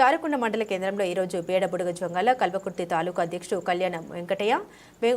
చారుకొండ మండల కేంద్రంలో ఈరోజు బేడబుడుగ జొంగల కల్వకుర్తి తాలూకా అధ్యక్షుడు కళ్యాణ వెంకటయ్య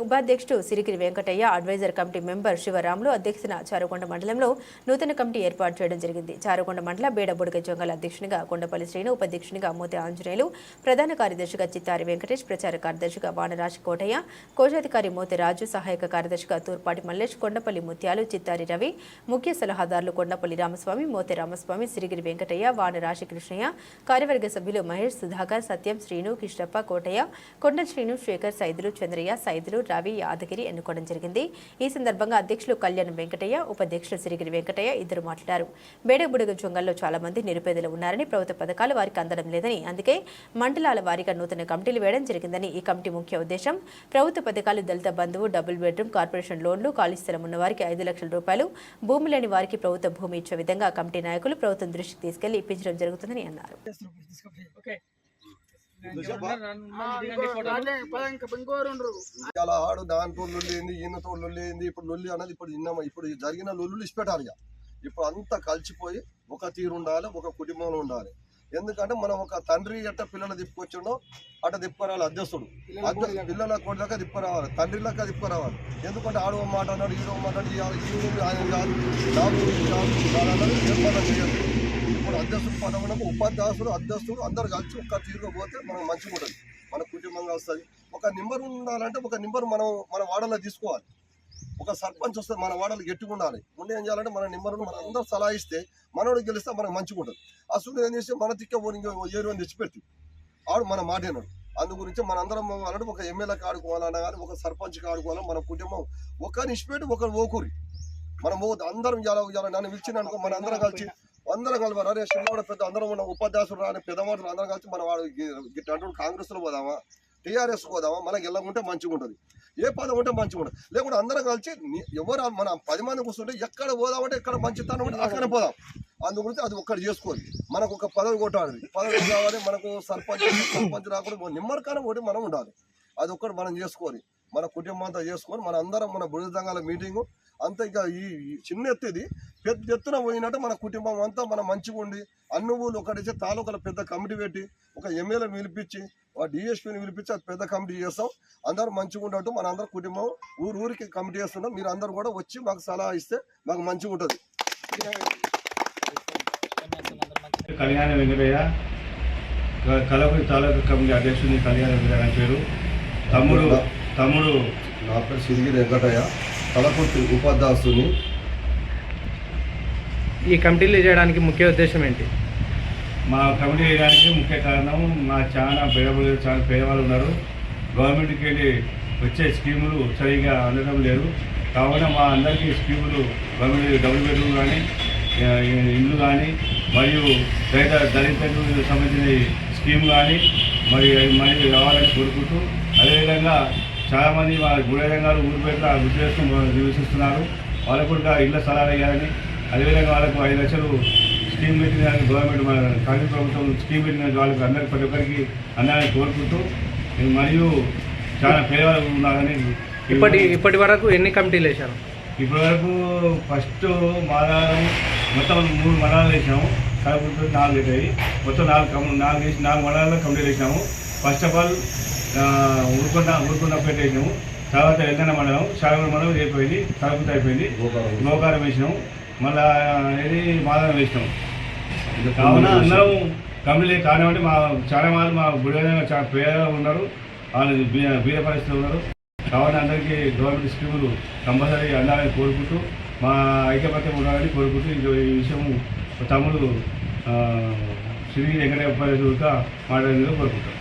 ఉపాధ్యక్షుడు Sirigiri Venkataiah advisor committee member Sivaramulu అధ్యక్షున Charukonda మండలంలో నూతన కమిటీ ఏర్పాటు చేయడం జరిగింది. చారుకొండ మండల బేడబుడుగ జొంగల అధ్యక్షునిగా కొండపల్లి శ్రీను ఉపాధ్యక్షునిగా మోతి ఆంజనేయులు ప్రధాన కార్యదర్శిగా చిత్తారి వెంకటేష్ ప్రచార కార్యదర్శిగా వానరాజ్ కోటయ్య కోశాధికారి మోతి రాజు సహాయక కార్యదర్శిగా తూర్పాటి మల్లేష్ కొండపల్లి ముత్యాలు చిత్తారి రవి ముఖ్య సలహాదారులు కొండపల్లి రామస్వామి మోతి రామస్వామి సిరిగిరి వెంకటయ్య వానరాశి కృష్ణయ్య కార్యవర్గ సభ్యులు మహేష్ సుధాకర్ సత్యం శ్రీను కిష్టప్ప కోటయ్య కొండ శ్రీను శేఖర్ సైదులు చంద్రయ్య సైదులు రవి యాదగిరి ఎన్నుకోవడం జరిగింది. ఈ సందర్భంగా అధ్యక్షులు కళ్యాణ్ వెంకటయ్య ఉపాధ్యక్షులు సిరిగిరి వెంకటయ్య ఇద్దరు మాట్లాడారు. బేడబుడగ జొంగల్లో చాలా మంది నిరుపేదలు ఉన్నారని ప్రభుత్వ పథకాలు వారికి అందడం లేదని అందుకే మండలాల వారీగా నూతన కమిటీలు వేయడం జరిగిందని ఈ కమిటీ ముఖ్య ఉద్దేశం. ప్రభుత్వ పథకాలు దళిత బంధువు డబుల్ బెడ్రూమ్ కార్పొరేషన్ లోన్లు ఖాళీ స్థలం ఉన్న వారికి ఐదు లక్షల రూపాయలు భూమి లేని వారికి ప్రభుత్వ భూమి ఇచ్చే విధంగా కమిటీ నాయకులు ప్రభుత్వం దృష్టికి తీసుకెళ్ళి ఇప్పించడం జరుగుతుందని అన్నారు. ఓకే. ఇలా ఆడు దాంతో లొల్లి ఏంది ఈయనతో లొల్లి ఏంది ఇప్పుడు లొల్లి అన్నది ఇప్పుడు నిన్న ఇప్పుడు జరిగిన లొల్లులు ఇచ్చిపెట్టారు ఇక. ఇప్పుడు అంతా కలిసిపోయి ఒక తీరు ఉండాలి ఒక కుటుంబంలో ఉండాలి. ఎందుకంటే మనం ఒక తండ్రి ఎట్ట పిల్లలు తిప్పుకొచ్చిండో అట్ట తిప్పుకురావాలి అధ్యక్షుడు అధ్య- పిల్లల కొడుక తిప్పుకురావాలి తండ్రి లెక్క తిప్పుకురావాలి. ఎందుకంటే ఆడో మాట అన్నాడు ఈడో మాట అన్నాడు, ఈ ఆ- ఈ ఊరు ఆయన కాదు. అన్నది నిర్మాణం చేయదు అధ్యక్షుడు అధ్యక్షుడు పదవులకు ఉపాధ్యాయుడు అధ్యక్షుడు అందరు కలిసి ఒక్క తీరుగా పోతే మనకు మంచిగా ఉంటుంది. మన కుటుంబంగా వస్తుంది. ఒక నెంబర్ ఉండాలంటే ఒక నెంబర్ మనం మన వాడలో తీసుకోవాలి. ఒక సర్పంచ్ వస్తే మన వాడలు గట్టిగా ఉండాలి. ఉండి ఏం చేయాలంటే మన నెంబర్ను మనం అందరూ సలహా ఇస్తే మనోడు గెలిస్తే మనకు మంచిగా ఉంటుంది. అసలు ఏం చేస్తే మన తిక్క పోనీ ఏరు అని తెచ్చిపెట్టి ఆడు మన మాటేనాడు అందు గురించి మన అందరం అంటే ఒక ఎమ్మెల్యేకి ఆడుకోవాలన్నా కానీ ఒక సర్పంచ్కి ఆడుకోవాలా మన కుటుంబం ఒకరిని ఇచ్చిపెట్టి ఒకరు ఓకూరి. మనం ఓ అందరం ఇలా ఇలా నన్ను పిలిచిన అనుకో మన అందరం కలిసి అందరం కలిపి అరే కూడా పెద్ద అందరం ఉన్న ఉపాధ్యాయులు రాని పెద్దవాడు అందరం కలిసి మన వాడు గిట్ట అంటూ కాంగ్రెస్లో పోదామా? టీఆర్ఎస్ పోదామా? మనకి వెళ్ళకుంటే మంచిగా ఉంటుంది. ఏ పదం ఉంటే మంచిగా ఉంటుంది. లేకుంటే అందరం కలిసి ఎవరు మన పది మంది కూర్చుంటే ఎక్కడ పోదామంటే ఎక్కడ మంచితనం ఉంటే అక్కడే పోదాం. అందు గురించి అది ఒక్కటి చేసుకోవాలి. మనకు ఒక పదవి కొట్టాలి. పదవి కావాలి మనకు సర్పంచ్ సర్పంచ్ రాకుండా నిమ్మరకాలం ఒకటి మనం ఉండాలి. అది ఒక్కటి మనం చేసుకోవాలి. మన కుటుంబం అంతా చేసుకొని మన అందరం మన బుడిద సంఘాల మీటింగు అంతా ఇక ఈ చిన్న ఎత్తుది. పెద్ద ఎత్తున పోయినట్టు మన కుటుంబం అంతా మనం మంచిగా ఉండి అన్ని ఊళ్ళు ఒకటి తాలూకాల పెద్ద కమిటీ పెట్టి ఒక ఎమ్మెల్యేని పిలిపించి ఒక డిఎస్పీని పిలిపించి అది పెద్ద కమిటీ చేస్తాం. అందరూ మంచిగా ఉండటం మన అందరు కుటుంబం ఊరు ఊరికి కమిటీ చేస్తున్నాం. మీరు అందరు కూడా వచ్చి మాకు సలహా ఇస్తే మాకు మంచిగా ఉంటుంది. కళ్యాణ వెంకటయ్య క- కలపతి తాలూకా కమిటీ అధ్యక్షుని కళ్యాణ వెంకటయ్య అని పేరు. తమ్ముడు తమ్ముడు నా పేరు సిరిగి వెంకటయ్య తలకుర్తి ఉపాధ్యాసుని ఈ కమిటీలు చేయడానికి ముఖ్య ఉద్దేశం ఏంటి? మా కమిటీ వేయడానికి ముఖ్య కారణం మా చాలా పేదవాళ్ళు చాలా పేదవాళ్ళు ఉన్నారు. గవర్నమెంట్కి వెళ్ళి వచ్చే స్కీములు సరిగా అందడం లేదు. కావున మా అందరికీ స్కీములు గవర్నమెంట్ డబుల్ బెడ్రూమ్ కానీ ఇల్లు కానీ మరియు రైత దళితులకు సంబంధించిన స్కీమ్ కానీ మరి అవి మళ్ళీ రావాలని కోరుకుంటూ అదేవిధంగా చాలామంది మా గుడేరంగాలు ఊరు పేట విశ్లేషణ నివసిస్తున్నారు. వాళ్ళకు కూడా ఇళ్ళ స్థలాలు వేయాలని. అదేవిధంగా వాళ్ళకు ఐదు లక్షలు స్కీమ్ పెట్టిన గవర్నమెంట్ మన కాంగ్రెస్ ప్రభుత్వం స్కీమ్ పెట్టిన వాళ్ళకి అందరికి ప్రతి ఒక్కరికి అందాలని కోరుకుంటూ మరియు చాలా పేదవాళ్ళు ఉన్నారని ఇప్పటి ఇప్పటి వరకు ఎన్ని కమిటీలు వేశారు? ఇప్పటి వరకు ఫస్ట్ మాదారం మొత్తం మూడు మండలాలు వేసాము కాకపోతే నాలుగు అవుతాయి మొత్తం నాలుగు నాలుగు వేసి నాలుగు మండలాల్లో కంప్లీట్ వేసాము first of all Urukonda Urukondapeta వేసాము తర్వాత వెంకన్న మండలం శారగడ మండలం అయిపోయింది కలపతి అయిపోయింది. గోకారం వేసినాము. మళ్ళా ఇది మాదారం వేసినాము. కావున అందరం కంప్లీట్ కానివ్వండి మా చాలా మంది మా గుడి చాలా పేదగా ఉన్నారు. వాళ్ళు బీ- బీద పరిస్థితులు ఉన్నారు. కావున అందరికీ గవర్నమెంట్ స్కీములు కంపల్సరీ అందాలని కోరుకుంటూ మా ఐక్యమత్యం ఉండాలని కోరుకుంటూ ఈ విషయం తమ్ముడు శ్రీ వెంకటేశ్వర కోరుకుంటాం